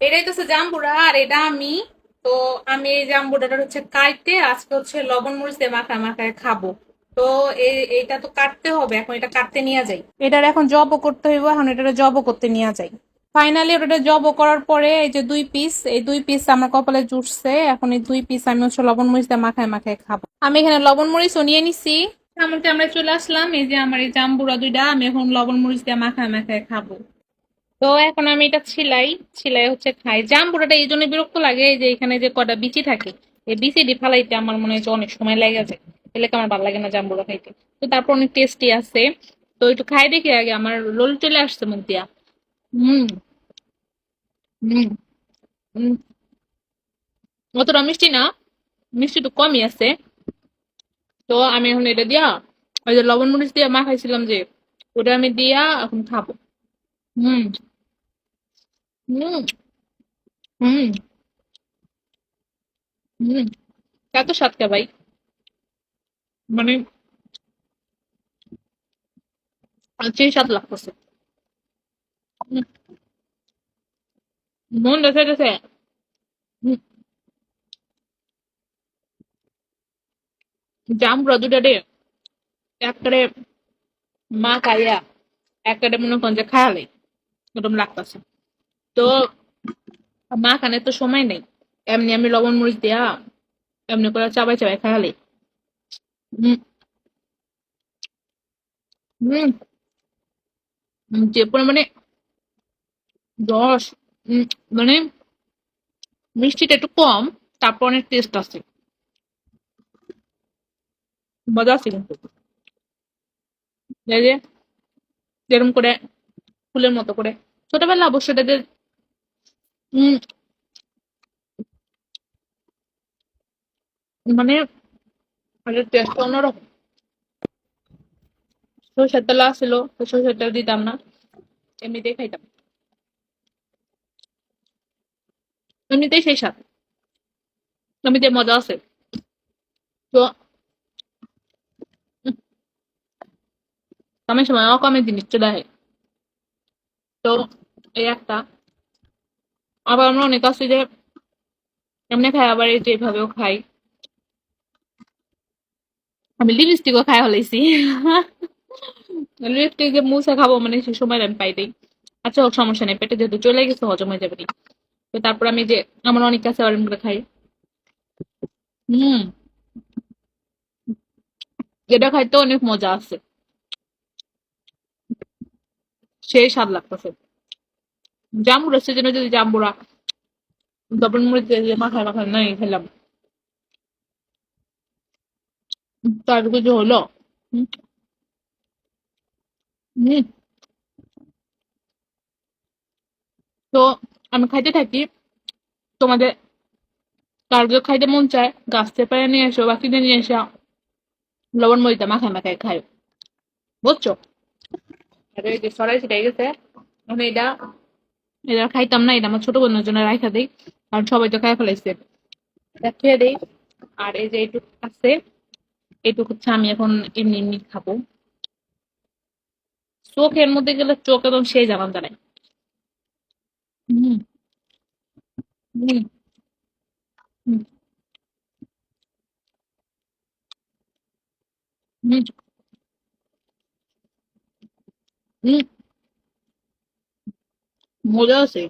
এটাই তো জাম্বুরা, আর এটা আমি, তো আমি এই জাম্বুরাটা হচ্ছে কাটতে আজকে হচ্ছে লবণ মরিচ দিয়ে মাখায় মাখায় খাব। তো এটা তো কাটতে হবে, এখন এটা কাটতে নিয়ে যাই। এটার এখন জবও করতে হইব, এখন এটা জবও করতে নিয়ে যাই। ফাইনালি ওটা জবও করার পরে এই যে দুই পিস এই দুই পিস আমার কপালে জুটছে, এখন এই দুই পিস আমি হচ্ছে লবণ মরিচ দিয়ে মাখায় মাখায় খাব। আমি এখানে লবণ মরিচও নিয়ে নিছি। এমনকি আমরা চলে আসলাম, এই যে আমার এই জাম্বুরা দুইটা, আমি এখন লবণ মরিচ দিয়ে মাখায় মাখায় খাব। তো এখন আমি এটা ছিলাই ছিলাই হচ্ছে খাই। জাম্বুরাটা এই জন্য বিরক্ত লাগে যে এখানে যে কটা বিচি থাকে, এই বিচিটি ফালাইতে আমার মনে হয় অনেক সময় লেগে যায়। এলে আমার ভালো লাগে না জাম্বুরা খাইতে? তো তারপর অনেক টেস্টি আছে। তো একটু খাই দেখি আগে, আমার লোল চলে আসছে মুখ দিয়া। হুম হুম অতটা মিষ্টি না, মিষ্টি একটু কমই আছে। তো আমি এখন এটা দিয়া, ওই যে লবণ মরিচ দিয়ে মাখাইছিলাম যে, ওটা আমি দিয়া এখন খাব। হুম। হুম। হুম। হুম। এত স্বাদ কে ভাই। মানে? সেই স্বাদ লাগতেছে। হুম, মন দেখে দেখে জাম রদুটারে একটারে মা খাইয়া একটারে মনে করেন যে খায়ালে ওরকম লাগতেছে। তো মা খানে তো সময় নেই। এমনি আমি লবণ মরিচ দিয়া এমনি করে চাবাই চাবাই খায়ালে হম যে পরিমাণে রস মানে মিষ্টিটা একটু কম, তারপর অনেক টেস্ট আছে। মজা আছে কিন্তু। যেরকম করে ফুলের মতো করে। ছোটবেলা অবশ্য এটাদের, উম মানে টেস্ট অন্যরকম। সরষের তেল ছিল তো তেল দিতাম না, এমনিতেই খাইতাম। এমনিতেই সেই স্বাদ। এমনিতে মজা আছে। তো কমের সময় অকমের জিনিস চলে আসে তো এই একটা। আবার আমরা অনেক আছে যে, এমনি খাই, আবার এই যে খাই। আমি লিপস্টিকও খাই হলাইছি লিপস্টিক যে মুছে খাব মানে সে সময় আমি পাই দেই। আচ্ছা হোক, সমস্যা নেই, পেটে যেহেতু চলে গেছে, হজম হয়ে যাবে তো তারপর আমি যে, আমার অনেক কাছে অরেঞ্জ করে খাই। হুম। এটা খাইতে অনেক মজা আছে। সেই স্বাদ লাগতেছে। জাম্বুরা সেজন্য যদি জাম্বুরা। দিয়ে দিয়ে মাখায় মাখায় নাই খেলাম। তার কিছু হলো। তো আমি খাইতে থাকি। তোমাদের কার যদি খাইতে মন চায়, গাছ থেকে নিয়ে এসো বা কিনে নিয়ে এসো। লবণ মরিচা মাখায় মাখায় খাই বুঝছ? এটা খাইতাম না, এটা আমার ছোট বোনের জন্য রাখা দিই, কারণ সবাই তো খাই ফেলাইছে। আর এই যে এইটুকু আছে এইটুকু হচ্ছে আমি এখন এমনি এমনি খাব। চোখের মধ্যে গেলে চোখ একদম সেই জানান হম হম, হুম। হুম। হুম মজা আছে।